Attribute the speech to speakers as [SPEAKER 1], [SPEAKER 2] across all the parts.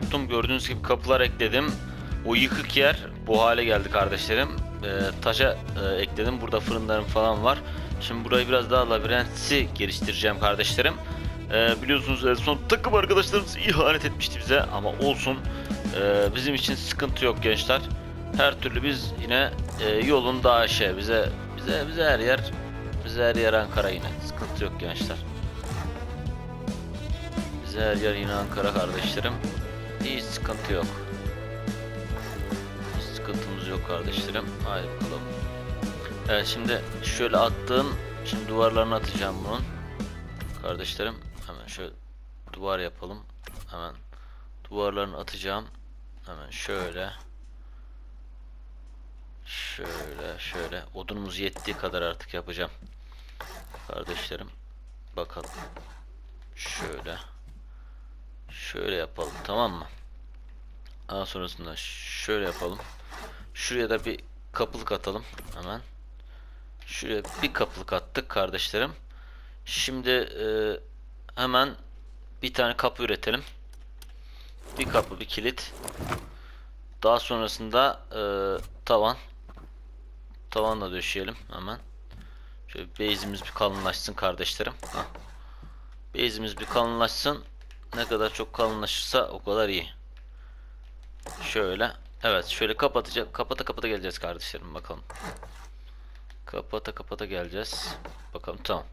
[SPEAKER 1] soktum. Gördüğünüz gibi kapılar ekledim. O yıkık yer bu hale geldi kardeşlerim. Ee, taşa e, ekledim. Burada fırınlarım falan var. Şimdi burayı biraz daha labirentsi geliştireceğim kardeşlerim. Ee, biliyorsunuz en son takım arkadaşlarımız ihanet etmişti bize ama olsun. Ee, bizim için sıkıntı yok gençler. Her türlü biz yine e, yolun daha şey bize bize bize her yer bize her yer Ankara yine. Sıkıntı yok gençler. Bize her yer yine Ankara kardeşlerim. Hiç sıkıntı yok. Hiç sıkıntımız yok kardeşlerim. Haydi bakalım. Evet şimdi şöyle attığım şimdi duvarlarını atacağım bunun. Kardeşlerim hemen şöyle duvar yapalım. Hemen duvarlarını atacağım. Hemen şöyle. Şöyle şöyle odunumuz yettiği kadar artık yapacağım. Kardeşlerim bakalım. Şöyle. Şöyle yapalım tamam mı? Daha sonrasında şöyle yapalım. Şuraya da bir kapılık atalım hemen. Şuraya bir kapılık attık kardeşlerim. Şimdi e, hemen bir tane kapı üretelim. Bir kapı bir kilit. Daha sonrasında e, tavan. Tavanla döşeyelim hemen. Şöyle base'imiz bir kalınlaşsın kardeşlerim. Hah. Base'imiz bir kalınlaşsın. Ne kadar çok kalınlaşırsa o kadar iyi. Şöyle. Evet şöyle kapatacak. Kapata kapata geleceğiz kardeşlerim bakalım. Kapata kapata geleceğiz. Bakalım tamam.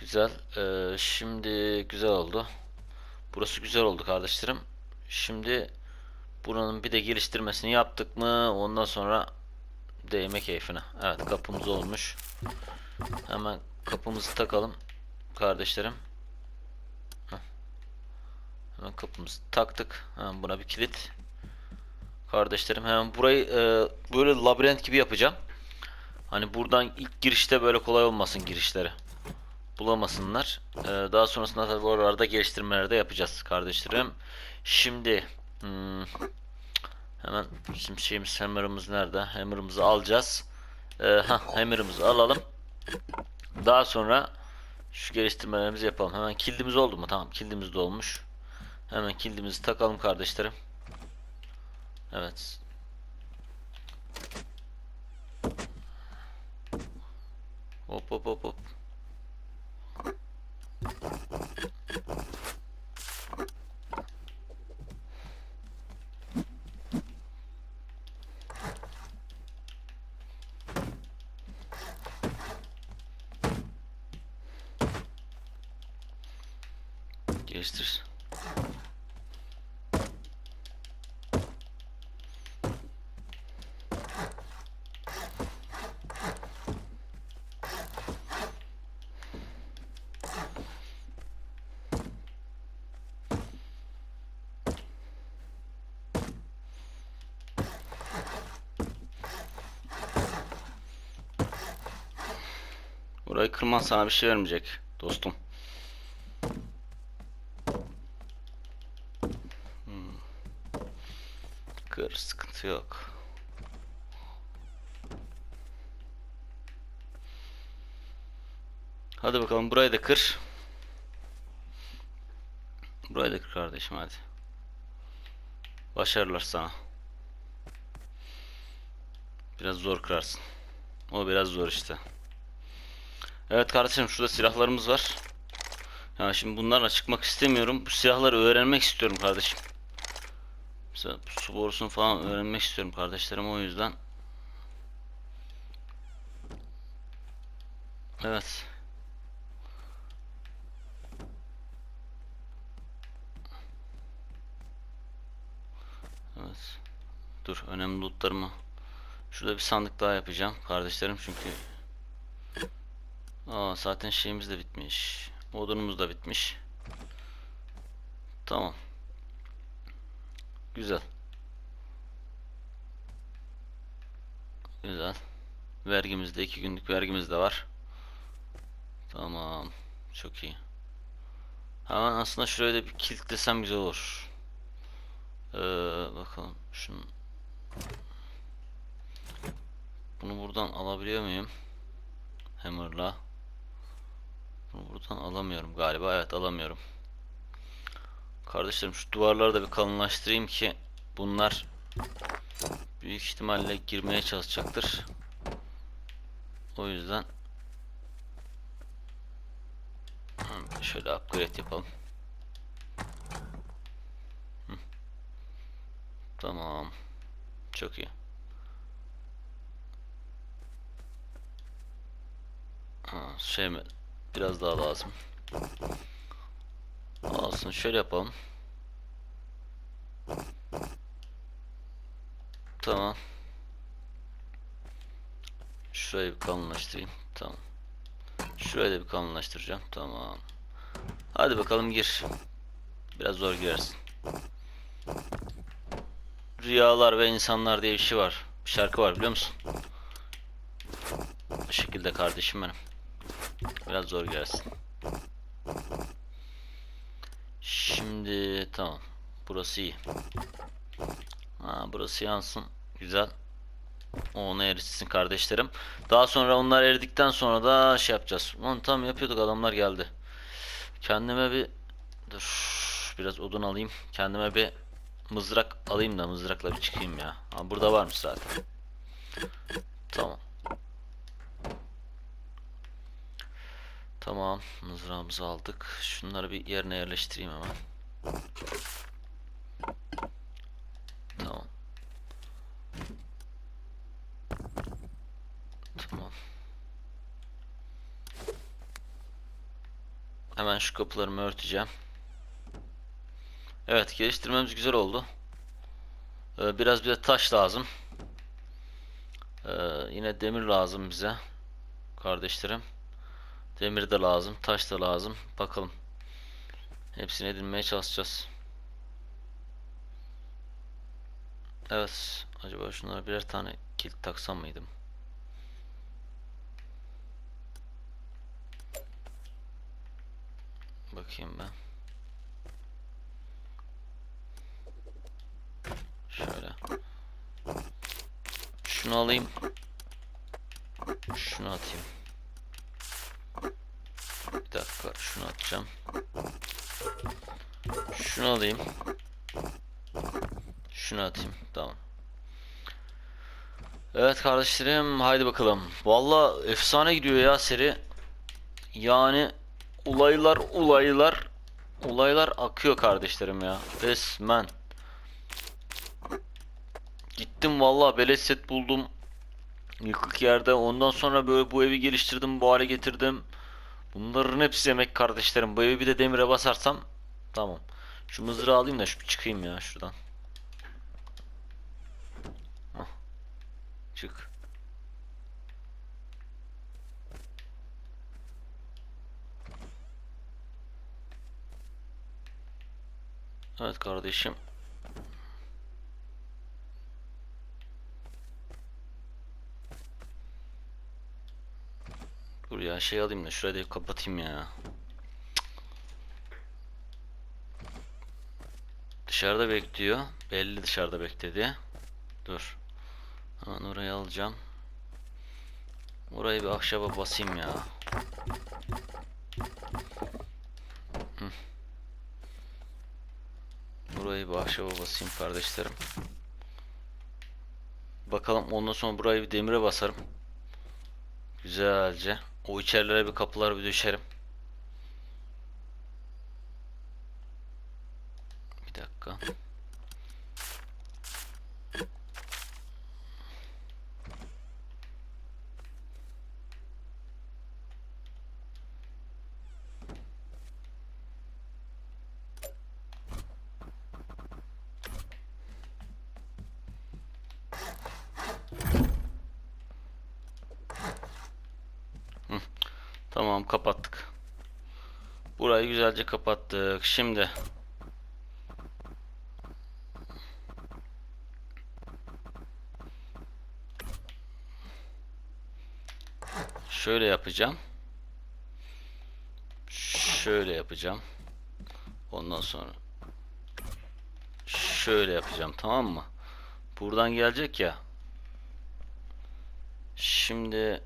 [SPEAKER 1] Güzel. Ee, şimdi güzel oldu. Burası güzel oldu kardeşlerim. Şimdi buranın bir de geliştirmesini yaptık mı ondan sonra değme keyfine. Evet kapımız olmuş. Hemen kapımızı takalım kardeşlerim. Heh. Kapımızı taktık. Hemen buna bir kilit. Kardeşlerim hemen burayı e, böyle labirent gibi yapacağım. Hani buradan ilk girişte böyle kolay olmasın girişleri. Bulamasınlar. E, daha sonrasında tabii oralarda geliştirmeleri de yapacağız kardeşlerim. Şimdi hmm, hemen bizim şeyimiz hammer'ımız nerede? Hammer'ımızı alacağız. E, ha hammer'ımızı alalım. Daha sonra şu geliştirmelerimizi yapalım. Hemen kildimiz oldu mu? Tamam kildimiz de olmuş. Hemen kildimizi takalım kardeşlerim. Evet. Hop hop hop hop. Geliştir. Burayı kırman sana bir şey vermeyecek dostum. Hmm. Kır sıkıntı yok. Hadi bakalım burayı da kır. Burayı da kır kardeşim hadi. Başarılar sana. Biraz zor kırarsın. O biraz zor işte. Evet kardeşim şurada silahlarımız var. Ya şimdi bunlarla çıkmak istemiyorum. Bu silahları öğrenmek istiyorum kardeşim. Mesela su borusunu falan öğrenmek istiyorum kardeşlerim o yüzden. Evet. Evet. Dur önemli lootlarımı. Şurada bir sandık daha yapacağım kardeşlerim çünkü Aa zaten şeyimiz de bitmiş. Odunumuz da bitmiş. Tamam. Güzel. Güzel. Vergimiz de iki günlük vergimiz de var. Tamam. Çok iyi. Hemen aslında şuraya da bir kilitlesem güzel olur. Ee, bakalım şunu bunu buradan alabiliyor muyum? Hammer'la. Buradan alamıyorum galiba. Evet alamıyorum. Kardeşlerim şu duvarları da bir kalınlaştırayım ki bunlar büyük ihtimalle girmeye çalışacaktır. O yüzden şöyle upgrade yapalım. Tamam. Çok iyi. Ha, şey mi? Biraz daha lazım. Olsun şöyle yapalım. Tamam. Şurayı bir kalınlaştırayım. Tamam. Şurayı da bir kalınlaştıracağım. Tamam. Hadi bakalım gir. Biraz zor girersin. Rüyalar ve insanlar diye bir şey var. Bir şarkı var biliyor musun? Bu şekilde kardeşim benim. Biraz zor girersin. Şimdi tamam. Burası iyi. Ha, burası yansın. Güzel. Onu eritsin kardeşlerim. Daha sonra onlar eridikten sonra da şey yapacağız. Lan tam yapıyorduk adamlar geldi. Kendime bir dur biraz odun alayım. Kendime bir mızrak alayım da mızrakla bir çıkayım ya. Ha, burada varmış zaten. Tamam. Tamam. Mızrağımızı aldık. Şunları bir yerine yerleştireyim hemen. Tamam. Tamam. Hemen şu kapılarımı örteceğim. Evet, geliştirmemiz güzel oldu. Ee, biraz bir de taş lazım. Ee, yine demir lazım bize. Kardeşlerim. Demir de lazım, taş da lazım. Bakalım. Hepsini edinmeye çalışacağız. Evet. Acaba şunlara birer tane kilit taksam mıydım? Bakayım ben. Şöyle. Şunu alayım. Şunu atayım. Bir dakika şunu atacağım. Şunu alayım. Şunu atayım. Tamam. Evet kardeşlerim haydi bakalım. Valla efsane gidiyor ya seri. Yani olaylar olaylar olaylar akıyor kardeşlerim ya. Resmen. Gittim valla beleş set buldum. Yıkık yerde. Ondan sonra böyle bu evi geliştirdim, bu hale getirdim. Bunların hepsi yemek kardeşlerim. Bu evi bir de demire basarsam tamam. Şu mızrağı alayım da şu çıkayım ya şuradan. Hah. Çık. Evet kardeşim. Ya şey alayım da şurayı da kapatayım ya. Dışarıda bekliyor. Belli dışarıda bekledi. Dur. Hemen orayı alacağım. Orayı bir ahşaba basayım ya. Burayı bir ahşaba basayım kardeşlerim. Bakalım ondan sonra burayı bir demire basarım. Güzelce. O içerilere bir kapılar bir döşerim. Bir dakika. Tamam kapattık. Burayı güzelce kapattık. Şimdi şöyle yapacağım. Şöyle yapacağım. Ondan sonra şöyle yapacağım tamam mı? Buradan gelecek ya. Şimdi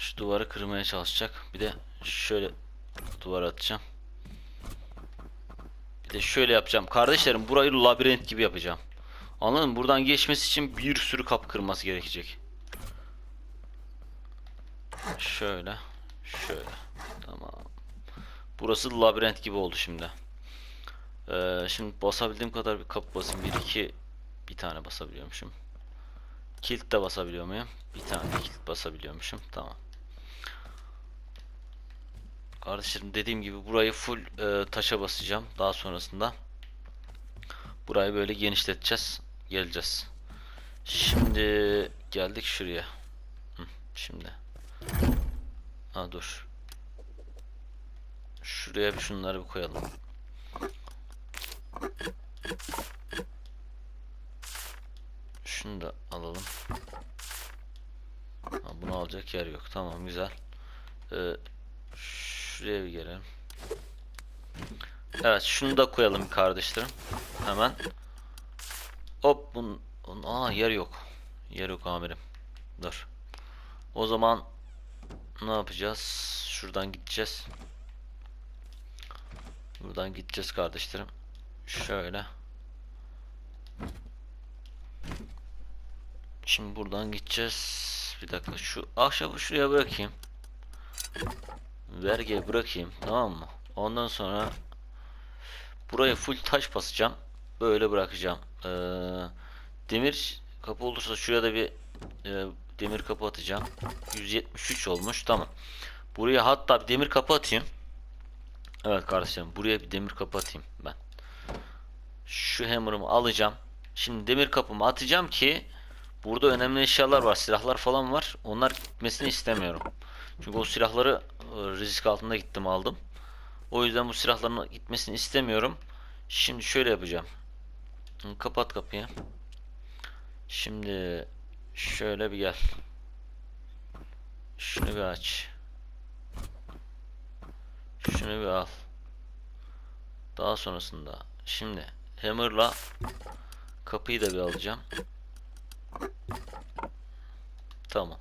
[SPEAKER 1] şu duvarı kırmaya çalışacak. Bir de şöyle duvar atacağım. Bir de şöyle yapacağım. Kardeşlerim burayı labirent gibi yapacağım. Anladın mı? Buradan geçmesi için bir sürü kapı kırması gerekecek. Şöyle. Şöyle. Tamam. Burası labirent gibi oldu şimdi. Ee, şimdi basabildiğim kadar bir kapı basayım. Bir iki bir tane basabiliyormuşum. Kilit de basabiliyor muyum? Bir tane kilit basabiliyormuşum. Tamam. Kardeşlerim dediğim gibi burayı full e, taşa basacağım. Daha sonrasında burayı böyle genişleteceğiz. Geleceğiz. Şimdi geldik şuraya. Hı, şimdi. Ha dur. Şuraya bir şunları bir koyalım. Şunu da alalım. Ha, bunu alacak yer yok. Tamam güzel. Ee, şuraya bir gelelim. Evet şunu da koyalım kardeşlerim. Hemen. Hop bunun, aa yer yok. Yer yok amirim. Dur. O zaman ne yapacağız? Şuradan gideceğiz. Buradan gideceğiz kardeşlerim. Şöyle. Şimdi buradan gideceğiz. Bir dakika şu ahşabı şuraya bırakayım. Vergiye bırakayım tamam mı? Ondan sonra buraya full taş basacağım. Böyle bırakacağım. Ee, demir kapı olursa şuraya da bir e, demir kapı atacağım. 173 olmuş tamam. Buraya hatta bir demir kapı atayım. Evet kardeşlerim buraya bir demir kapı atayım ben. Şu hammer'ımı alacağım. Şimdi demir kapımı atacağım ki burada önemli eşyalar var. Silahlar falan var. Onlar gitmesini istemiyorum. Çünkü o silahları risk altında gittim aldım. O yüzden bu silahların gitmesini istemiyorum. Şimdi şöyle yapacağım. Kapat kapıyı. Şimdi şöyle bir gel. Şunu bir aç. Şunu bir al. Daha sonrasında şimdi hammer'la kapıyı da bir alacağım. Tamam.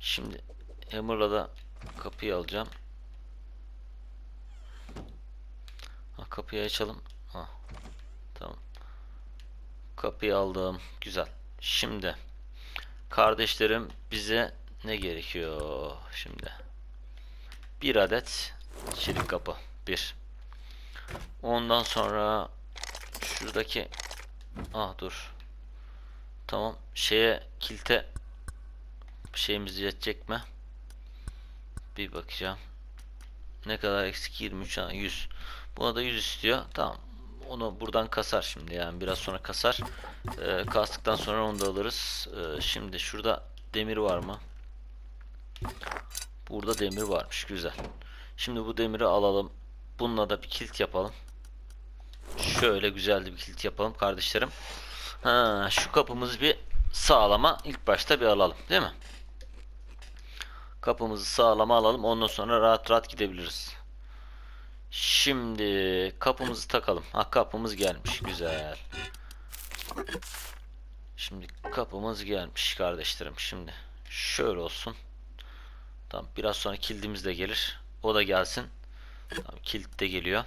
[SPEAKER 1] Şimdi hammer'la da kapıyı alacağım. Ha, kapıyı açalım. Ha. Tamam. Kapıyı aldım. Güzel. Şimdi kardeşlerim bize ne gerekiyor şimdi? Bir adet çelik kapı. Bir. Ondan sonra şuradaki ah dur. Tamam. Şeye kilte şeyimiz yetecek mi? Bir bakacağım. Ne kadar eksik 23 ha 100. Buna da 100 istiyor. Tamam. Onu buradan kasar şimdi yani biraz sonra kasar. Ee, kastıktan sonra onu da alırız. Ee, şimdi şurada demir var mı? Burada demir varmış. Güzel. Şimdi bu demiri alalım. Bununla da bir kilit yapalım. Şöyle güzel bir kilit yapalım kardeşlerim. Ha, şu kapımızı bir sağlama ilk başta bir alalım. Değil mi? Kapımızı sağlama alalım. Ondan sonra rahat rahat gidebiliriz. Şimdi kapımızı takalım. Ha kapımız gelmiş. Güzel. Şimdi kapımız gelmiş kardeşlerim. Şimdi şöyle olsun. Tamam biraz sonra kilidimiz de gelir. O da gelsin. Tamam kilit de geliyor.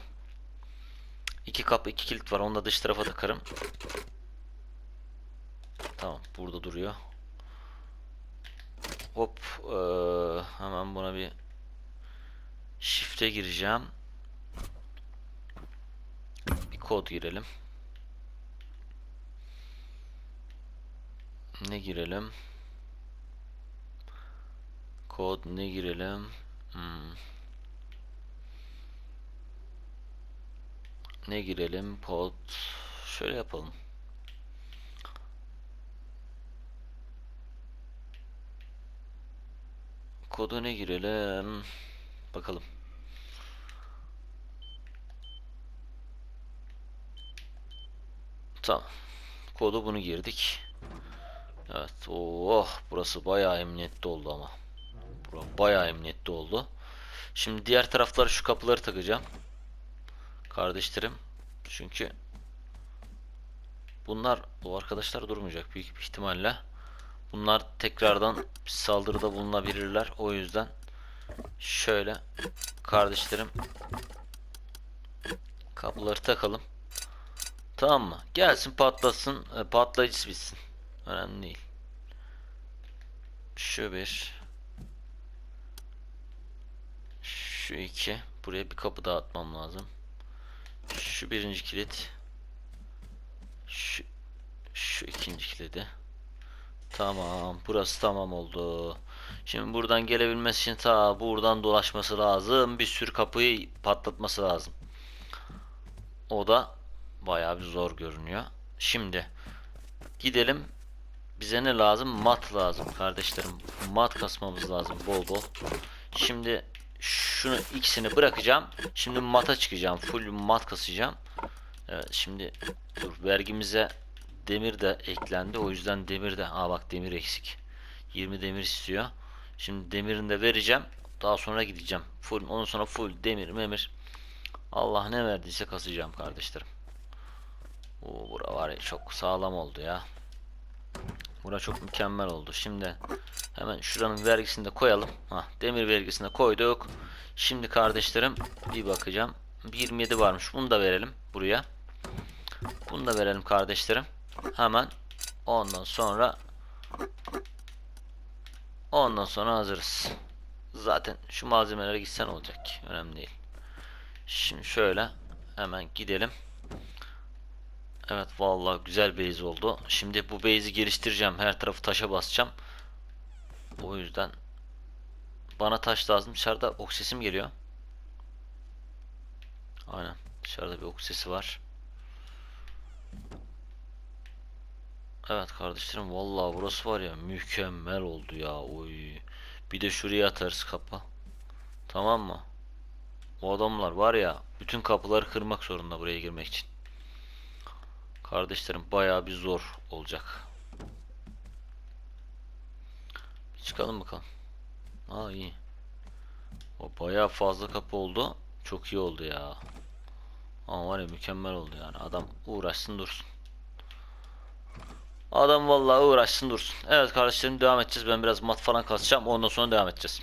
[SPEAKER 1] İki kapı iki kilit var. Onu da dış tarafa takarım. Tamam burada duruyor. Hop eee, hemen buna bir shift'e gireceğim. Bir kod girelim. Ne girelim? Kod ne girelim? Hmm. Ne girelim? Pod şöyle yapalım. Kodu ne girelim? Bakalım. Tamam. Kodu bunu girdik. Evet. Oh, burası bayağı emniyetli oldu ama. Bura bayağı emniyetli oldu. Şimdi diğer taraflara şu kapıları takacağım. Kardeşlerim. Çünkü bunlar bu arkadaşlar durmayacak büyük bir ihtimalle. Bunlar tekrardan saldırıda bulunabilirler. O yüzden şöyle kardeşlerim Kabloları takalım. Tamam mı? Gelsin patlasın. e, patlayıcısı bitsin. Önemli değil. Şu bir. Şu iki. Buraya bir kapı daha atmam lazım. Şu birinci kilit. Şu, şu ikinci kilidi. Tamam. Burası tamam oldu. Şimdi buradan gelebilmesi için ta buradan dolaşması lazım. Bir sürü kapıyı patlatması lazım. O da bayağı bir zor görünüyor. Şimdi gidelim. Bize ne lazım? Mat lazım kardeşlerim. Mat kasmamız lazım bol bol. Şimdi şunu ikisini bırakacağım. Şimdi mata çıkacağım. Full mat kasacağım. Evet şimdi dur vergimize demir de eklendi. O yüzden demir de aa bak demir eksik. 20 demir istiyor. Şimdi demirini de vereceğim. Daha sonra gideceğim. Full ondan sonra full demir memir. Allah ne verdiyse kasacağım kardeşlerim. Oo bura var ya çok sağlam oldu ya. Bura çok mükemmel oldu. Şimdi hemen şuranın vergisini de koyalım. Hah, demir vergisini de koyduk. Şimdi kardeşlerim bir bakacağım. 27 varmış. Bunu da verelim buraya. Bunu da verelim kardeşlerim. Hemen ondan sonra ondan sonra hazırız. Zaten şu malzemelere gitsen olacak. Önemli değil. Şimdi şöyle hemen gidelim. Evet vallahi güzel base oldu. Şimdi bu base'i geliştireceğim. Her tarafı taşa basacağım. O yüzden bana taş lazım. Dışarıda ok sesim geliyor. Aynen. Dışarıda bir ok sesi var. Evet kardeşlerim vallahi burası var ya mükemmel oldu ya. Oy. Bir de şuraya atarız kapı. Tamam mı? O adamlar var ya bütün kapıları kırmak zorunda buraya girmek için. Kardeşlerim bayağı bir zor olacak. Çıkalım bakalım. Aa iyi. O bayağı fazla kapı oldu. Çok iyi oldu ya. Ama var ya mükemmel oldu yani. Adam uğraşsın dursun. Adam vallahi uğraşsın dursun. Evet kardeşlerim devam edeceğiz. Ben biraz mat falan kasacağım. Ondan sonra devam edeceğiz.